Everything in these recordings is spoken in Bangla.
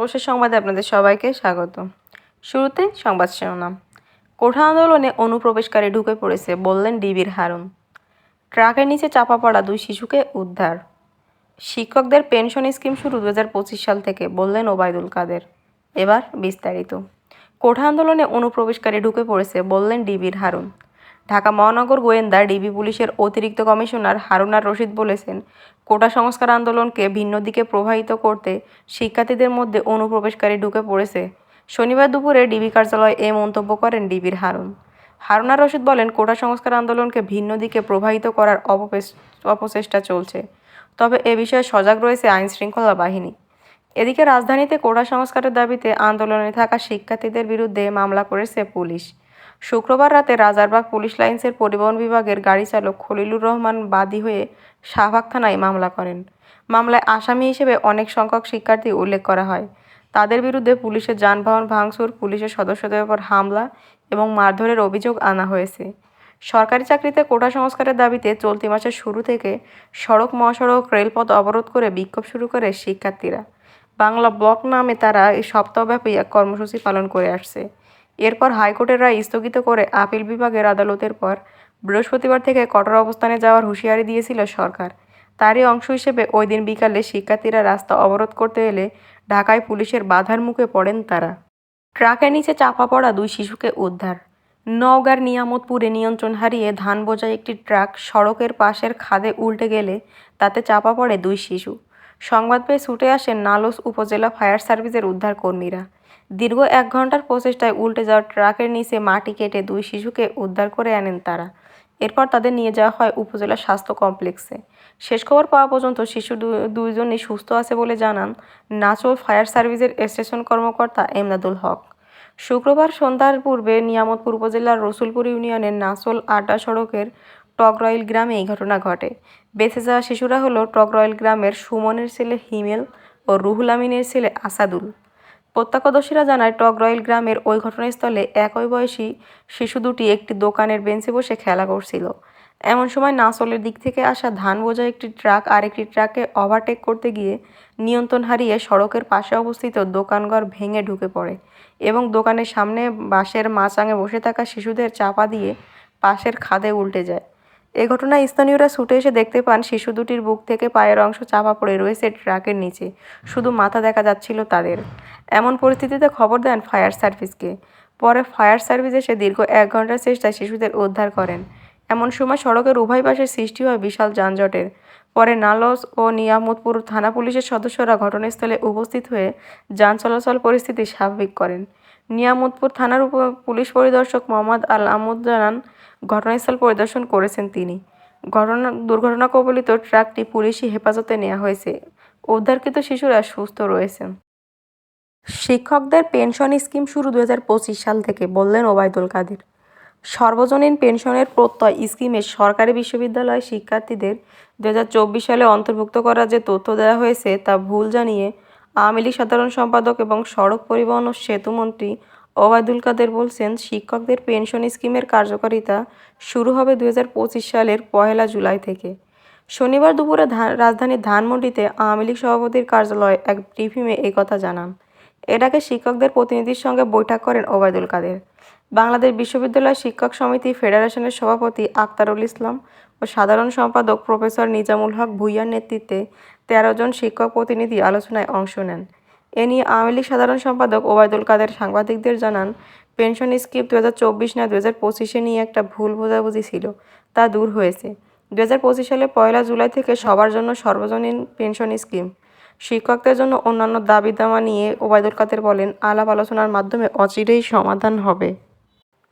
সর্বশেষ সংবাদে আপনাদের সবাইকে স্বাগত শুরুতে সংবাদ শিরোনাম। কোঠা আন্দোলনে অনুপ্রবেশকারী ঢুকে পড়েছে বললেন ডিবির হারুন। ট্রাকের নিচে চাপা পড়া দুই শিশুকে উদ্ধার। শিক্ষকদের পেনশন স্কিম শুরু দু হাজার পঁচিশ সাল থেকে, বললেন ওবায়দুল কাদের। এবার বিস্তারিত। কোঠা আন্দোলনে অনুপ্রবেশকারী ঢুকে পড়েছে, বললেন ডিবির হারুন। ঢাকা মহানগর গোয়েন্দা, ডিবি পুলিশের অতিরিক্ত কমিশনার হারুনার রশিদ বলেছেন, কোটা সংস্কার আন্দোলনকে ভিন্ন দিকে প্রবাহিত করতে শিক্ষার্থীদের মধ্যে অনুপ্রবেশকারী ঢুকে পড়েছে। শনিবার দুপুরে ডিবি কার্যালয়ে এ মন্তব্য করেন ডিবির হারুন। হারুনা রশিদ বলেন, কোটা সংস্কার আন্দোলনকে ভিন্ন দিকে প্রবাহিত করার অপচেষ্টা চলছে। তবে এ বিষয়ে সজাগ রয়েছে আইন শৃঙ্খলা বাহিনী। এদিকে রাজধানীতে কোটা সংস্কারের দাবিতে আন্দোলনে থাকা শিক্ষার্থীদের বিরুদ্ধে মামলা করেছে পুলিশ। শুক্রবার রাতে রাজারবাগ পুলিশ লাইন্সের পরিবহন বিভাগের গাড়ি চালক খলিলুর রহমান বাদী হয়ে শাহবাগ থানায় মামলা করেন। মামলায় আসামি হিসেবে অনেক সংখ্যক শিক্ষার্থী উল্লেখ করা হয়। তাদের বিরুদ্ধে পুলিশের যানবাহন ভাঙচুর, পুলিশের সদস্যদের উপর হামলা এবং মারধরের অভিযোগ আনা হয়েছে। সরকারি চাকরিতে কোটা সংস্কারের দাবিতে চলতি মাসের শুরু থেকে সড়ক, মহাসড়ক, রেলপথ অবরোধ করে বিক্ষোভ শুরু করে শিক্ষার্থীরা। বাংলা ব্লক নামে তারা এই সপ্তাহব্যাপী এক কর্মসূচি পালন করে আসছে। এরপর হাইকোর্টের রায় স্থগিত করে আপিল বিভাগের আদালতের পর বৃহস্পতিবার থেকে কঠোর অবস্থানে যাওয়ার হুঁশিয়ারি দিয়েছিল সরকার। তারই অংশ হিসেবে ওই দিন বিকালে শিক্ষার্থীরা রাস্তা অবরোধ করতে এলে ঢাকায় পুলিশের বাধার মুখে পড়েন তারা। ট্রাকের নিচে চাপা পড়া দুই শিশুকে উদ্ধার। নওগাঁর নিয়ামতপুরে নিয়ন্ত্রণ হারিয়ে ধান বোঝাই একটি ট্রাক সড়কের পাশের খাদে উল্টে গেলে তাতে চাপা পড়ে দুই শিশু। সংবাদ পেয়ে ছুটে আসেন নালোস উপজেলা ফায়ার সার্ভিসের উদ্ধার কর্মীরা দীর্ঘ এক ঘণ্টার প্রচেষ্টায় উল্টে যাওয়া ট্রাকের নিচে মাটি কেটে দুই শিশুকে উদ্ধার করে আনেন তারা। এরপর তাদের নিয়ে যাওয়া হয় উপজেলা স্বাস্থ্য কমপ্লেক্সে। শেষ খবর পাওয়া পর্যন্ত শিশু দুইজনই সুস্থ আছে বলে জানান নাচল ফায়ার সার্ভিসের স্টেশন কর্মকর্তা এমদাদুল হক। শুক্রবার সন্ধ্যার পূর্বে নিয়ামতপুর উপজেলার রসুলপুর ইউনিয়নের নাচল আড্ডা সড়কের টগরয়েল গ্রামে এই ঘটনা ঘটে। বেঁচে যাওয়া শিশুরা হলো টগরয়েল গ্রামের সুমনের ছেলে হিমেল ও রুহুল আমিনের ছেলে আসাদুল। প্রত্যক্ষদর্শীরা জানায় টগরয়েল গ্রামের ওই ঘটনাস্থলে একই বয়সী শিশু দুটি একটি দোকানের বেঞ্চে বসে খেলা করছিল। এমন সময় নাসলের দিক থেকে আসা ধান বোঝা একটি ট্রাক আর একটি ট্রাকে ওভারটেক করতে গিয়ে নিয়ন্ত্রণ হারিয়ে সড়কের পাশে অবস্থিত দোকানঘর ভেঙে ঢুকে পড়ে এবং দোকানের সামনে বাঁশের মাচাঙে বসে থাকা শিশুদের চাপা দিয়ে পাশের খাদে উল্টে যায়। এ ঘটনায় স্থানীয়রা ছুটে এসে দেখতে পান শিশু দুটির বুক থেকে পায়ের অংশ চাপা পড়ে রয়েছে ট্রাকের নিচে। শুধু মাথা দেখা যাচ্ছিল তাদের। এমন পরিস্থিতিতে খবর দেন ফায়ার সার্ভিসকে। পরে ফায়ার সার্ভিস এসে দীর্ঘ এক ঘণ্টার চেষ্টায় শিশুদের উদ্ধার করেন। এমন সময় সড়কের উভয় পাশে সৃষ্টি হয় বিশাল যানজটের। পরে নালস ও নিয়ামতপুর থানা পুলিশের সদস্যরা ঘটনাস্থলে উপস্থিত হয়ে যান চলাচল পরিস্থিতি স্বাভাবিক করেন। নিয়ামতপুর থানার উপ পুলিশ পরিদর্শক মোহাম্মদ আল আমুদ জানান ঘটনাস্থল পরিদর্শন করেছেন তিনি। ঘটনা, দুর্ঘটনা কবলিত ট্রাকটি পুলিশি হেফাজতে নেওয়া হয়েছে। উদ্ধারকৃত শিশুরা সুস্থ রয়েছেন শিক্ষকদের পেনশন স্কিম শুরু দুহাজার পঁচিশ সাল থেকে, বললেন ওবায়দুল কাদের। সর্বজনীন পেনশনের প্রত্যয় স্কিমে সরকারি বিশ্ববিদ্যালয় শিক্ষার্থীদের দুই হাজার চব্বিশ সালে অন্তর্ভুক্ত করার যে তথ্য দেওয়া হয়েছে তা ভুল জানিয়ে আওয়ামী লীগ সাধারণ সম্পাদক এবং সড়ক পরিবহন ও সেতুমন্ত্রী ওবায়দুল কাদের বলছেন, শিক্ষকদের পেনশন স্কিমের কার্যকারিতা শুরু হবে দুই হাজার পঁচিশ সালের পহেলা জুলাই থেকে। শনিবার দুপুরে ধান রাজধানীর ধানমন্ডিতে আওয়ামী লীগ সভাপতির কার্যালয়ে এক ব্রিফিংয়ে এই কথা জানান। আগে শিক্ষকদের প্রতিনিধির সঙ্গে বৈঠক করেন ওবায়দুল কাদের। বাংলাদেশ বিশ্ববিদ্যালয় শিক্ষক সমিতি ফেডারেশনের সভাপতি আক্তারুল ইসলাম ও সাধারণ সম্পাদক প্রফেসর নিজামুল হক ভুইয়ার নেতৃত্বে তেরো জন শিক্ষক প্রতিনিধি আলোচনায় অংশ নেন। এ নিয়ে আওয়ামী লীগ সাধারণ সম্পাদক ওবায়দুল কাদের সাংবাদিকদের জানান, পেনশন স্কিম দু হাজার চব্বিশ না দু হাজার পঁচিশে নিয়ে একটা ভুল বোঝাবুঝি ছিল, তা দূর হয়েছে। দু হাজার পঁচিশ সালে পয়লা জুলাই থেকে সবার জন্য সর্বজনীন পেনশন স্কিম। শিক্ষকদের জন্য অন্যান্য দাবি দাওয়া নিয়ে ওবায়দুল কাদের বলেন, আলাপ আলোচনার মাধ্যমে অচিরেই সমাধান হবে।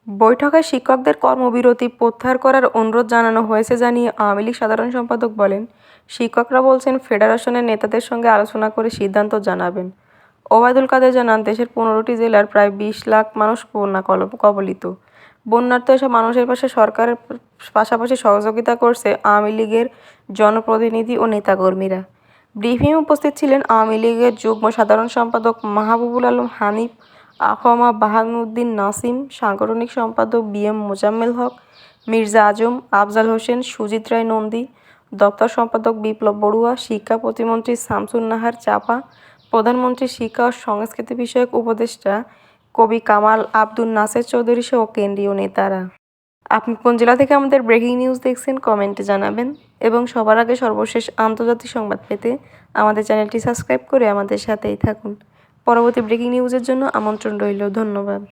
বৈঠকে শিক্ষকদের কর্মবিরতি প্রত্যাহার করার অনুরোধ জানানো হয়েছে জানিয়ে আওয়ামী লীগ সাধারণ সম্পাদক বলেন, শিক্ষকরা বলছেন, ফেডারেশনের নেতাদের সঙ্গে আলোচনা করে সিদ্ধান্ত জানাবেন। ওবায়দুল কাদের জানান, দেশের পনেরোটি জেলার প্রায় বিশ লাখ মানুষ বন্যা কবলিত। বন্যার্থ এসব মানুষের পাশে সরকারের পাশাপাশি সহযোগিতা করছে আওয়ামী লীগের জনপ্রতিনিধি ও নেতাকর্মীরা। ব্রিফিংয়ে উপস্থিত ছিলেন আওয়ামী লীগের যুগ্ম সাধারণ সম্পাদক মাহবুবুল আলম, হানিফ আফামা বাহানুদ্দিন নাসিম, সাংগঠনিক সম্পাদক বি এম মোজাম্মেল হক, মির্জা আজম, আফজাল হোসেন, সুজিত রায় নন্দী, দপ্তর সম্পাদক বিপ্লব বড়ুয়া, শিক্ষা প্রতিমন্ত্রী শামসুন নাহার চাপা প্রধানমন্ত্রীর শিক্ষা ও সংস্কৃতি বিষয়ক উপদেষ্টা কবি কামাল আব্দুল নাসের চৌধুরী সহ কেন্দ্রীয় নেতারা। আপনি কোন জেলা থেকে আমাদের ব্রেকিং নিউজ দেখছেন কমেন্টে জানাবেন এবং সবার আগে সর্বশেষ আন্তর্জাতিক সংবাদ পেতে আমাদের চ্যানেলটি সাবস্ক্রাইব করে আমাদের সাথেই থাকুন। পরবর্তী ব্রেকিং নিউজের জন্য আমন্ত্রণ রইল, ধন্যবাদ।